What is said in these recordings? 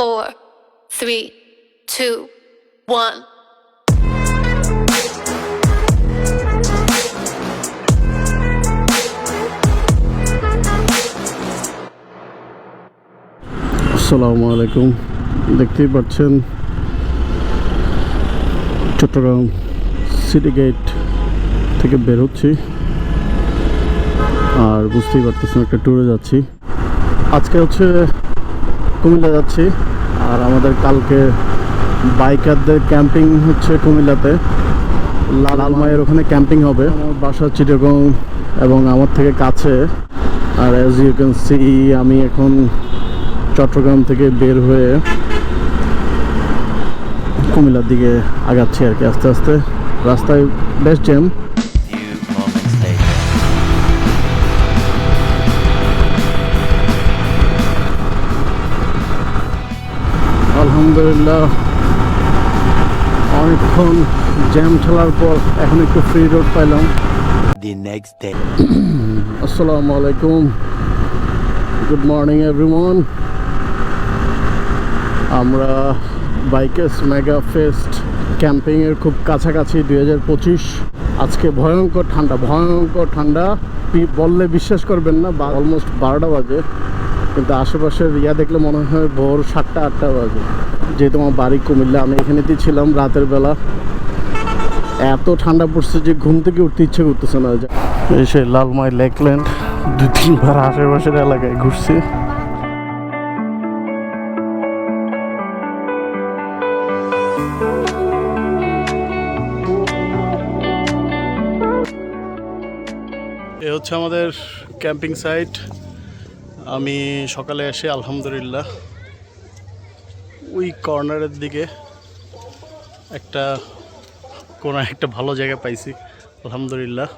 four, three, two, one. আসসালামু আলাইকুম দেখতেই পাচ্ছেন চট্টগ্রাম সিটি গেট থেকে বের হচ্ছি। আর বুঝতেই পারতেছেন একটা ট্যুরে যাচ্ছি। আজকে হচ্ছে কুমিল্লা যাচ্ছি। আর আমাদের কালকে বাইকারদের ক্যাম্পিং হচ্ছে কুমিল্লাতে। লালমায়ের ওখানে ক্যাম্পিং হবে। আমার বাসা চিটাগং এবং আমার থেকে কাছে। আর অ্যাজ ইউ ক্যান সি আমি এখন চট্টগ্রাম থেকে বের হয়ে কুমিল্লার দিকে আগাচ্ছি আর কি আস্তে আস্তে। রাস্তায় বেশ জ্যাম আলহামদুলিল্লাহ। অনেকক্ষণ জ্যাম ঠেলার পর এখন একটু ফ্রি রোড পাইলাম। আসসালামু আলাইকুম। গুড মর্নিং এভরিওয়ান আমরা বাইকেস মেগা ফেস্ট ক্যাম্পিংয়ের খুব কাছাকাছি দুই হাজার পঁচিশ। আজকে ভয়ঙ্কর ঠান্ডা ভয়ঙ্কর ঠান্ডা। বললে বিশ্বাস করবেন না অলমোস্ট বারোটা বাজে। কিন্তু আশেপাশের ইয়া দেখলে মনে হয় ভোর সাতটা, আটটা বাজে। যেহেতু আমার বাড়ি কুমিল্লা, আমি এখানেতেই ছিলাম রাতের বেলা। এত ঠান্ডা পড়ছে যে ঘুম থেকে উঠতে ইচ্ছে করতেছে না। এই এসে লালমাই লেকল্যান্ড দু তিনবার আশেপাশের এলাকায় ঘুরছি। এ হচ্ছে আমাদের ক্যাম্পিং সাইট আমি সকালে এসে আলহামদুলিল্লাহ ওই কর্নারের দিকে একটা কোনো একটা ভালো জায়গা পাইছি, আলহামদুলিল্লাহ।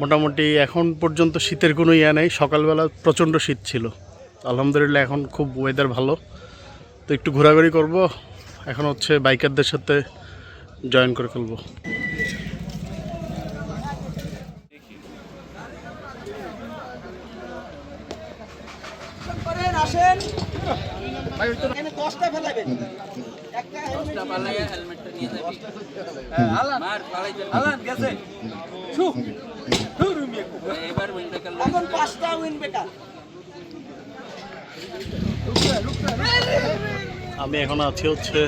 মোটামুটি এখন পর্যন্ত শীতের কোনো ইয়া নেই, সকালবেলা প্রচণ্ড শীত ছিল। আলহামদুলিল্লাহ এখন খুব ওয়েদার ভালো। তো একটু ঘোরাঘুরি করব, এখন হচ্ছে বাইকারদের সাথে জয়েন করে ফেলব। আসেন। এখানে দশটা ফেলাবেন। একটা এখন পাঁচটা উইন বেকার আমি এখন আছি হচ্ছে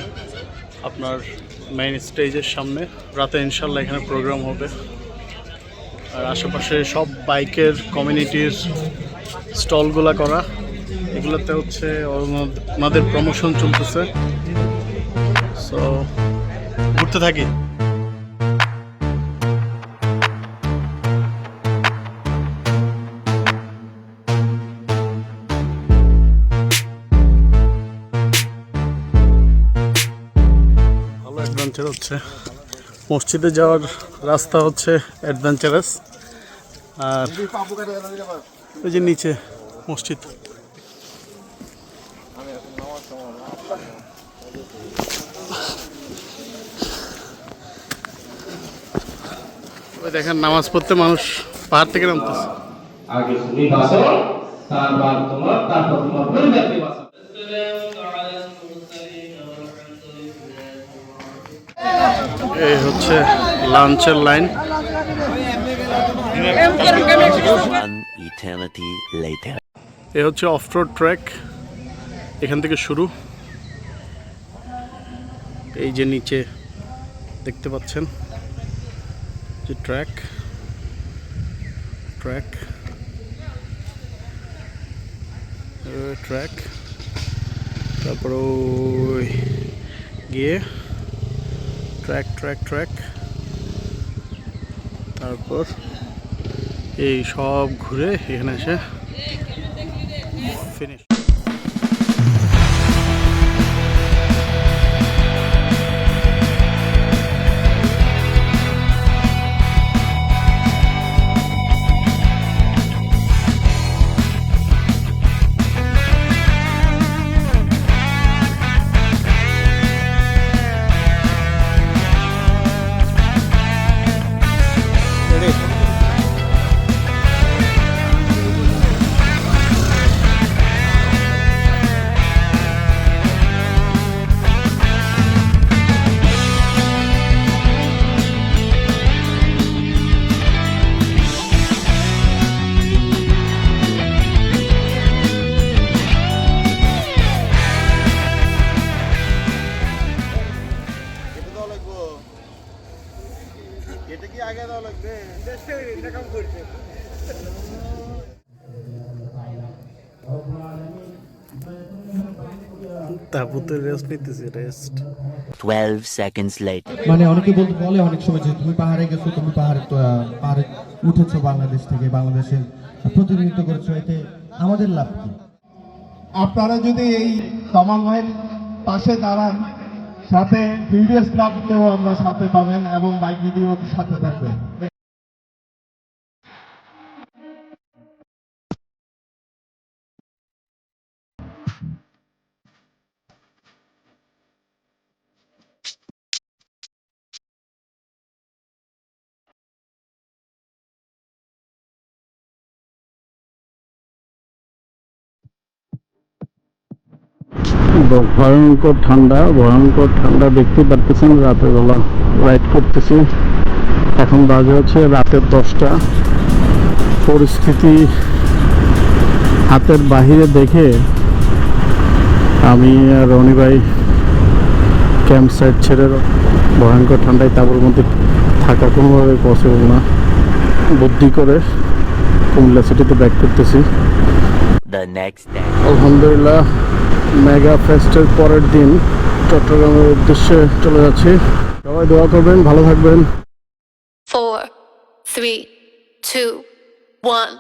আপনার মেইন স্টেজের সামনে। রাতে ইনশাল্লাহ এখানে প্রোগ্রাম হবে। আর আশেপাশে সব বাইকের কমিউনিটির স্টলগুলা করা। এগুলোতে হচ্ছে ওনাদ- ওনাদের প্রমোশন চলতেছে। সো ঘুরতে থাকি। অ্যাডভেঞ্চার হচ্ছে। মসজিদে যাওয়ার রাস্তা হচ্ছে অ্যাডভেঞ্চারাস আর ওই যে নিচে মসজিদ। ওই দেখেন নামাজ পড়তে মানুষ পাহাড় থেকে নামতেছে। আগে তুমি বাঁচো তারপর তোমার তারপর তোমার পরিবারকে এই হচ্ছে লাঞ্চের লাইন. এ হচ্ছে অফ রোড ট্র্যাক এখান থেকে শুরু। এই যে নিচে দেখতে পাচ্ছেন। যে ট্র্যাক ট্র্যাক ট্র্যাক তারপর ওই গিয়ে ট্র্যাক ট্র্যাক ট্র্যাক তারপর এই সব ঘুরে এখানে এসে ফিনিশ রেস্ট নিতেছি রেস্ট 12 seconds later. মানে অনেকে বলতে বলে অনেক সময় যে তুমি পাহাড়ে গেছো তুমি পাহাড়ে পাহাড়ে উঠেছো বাংলাদেশ থেকে বাংলাদেশের প্রতিনিধিত্ব করেছ এতে আমাদের লাভ কি? আপনারা যদি এই ভাইয়ের পাশে দাঁড়ান সাথে প্রিভিয়াস ক্লাবকেও আমরা সাথে পাবেন এবং বাইক ভিডিও সাথে ভয়ঙ্কর ঠান্ডা ভয়ঙ্কর ঠান্ডা দেখতে পারতেছেন রাতের বেলা রাইড করতেছি। এখন বাজে হচ্ছে রাতের দশটা। পরিস্থিতি হাতের বাহিরে দেখে আমি আর রনি ভাই ক্যাম্প সাইট ছেড়ে ভয়ঙ্কর ঠান্ডায় তাবুর মধ্যে থাকা কোনোভাবে পসিবল না। বুদ্ধি করে কুমিল্লা সিটিতে ব্যাক করতেছি। আলহামদুলিল্লাহ মেগা ফেস্টের পরের দিন চট্টগ্রামের উদ্দেশ্যে চলে যাচ্ছি সবাই দোয়া করবেন ভালো থাকবেন four, three, two, one.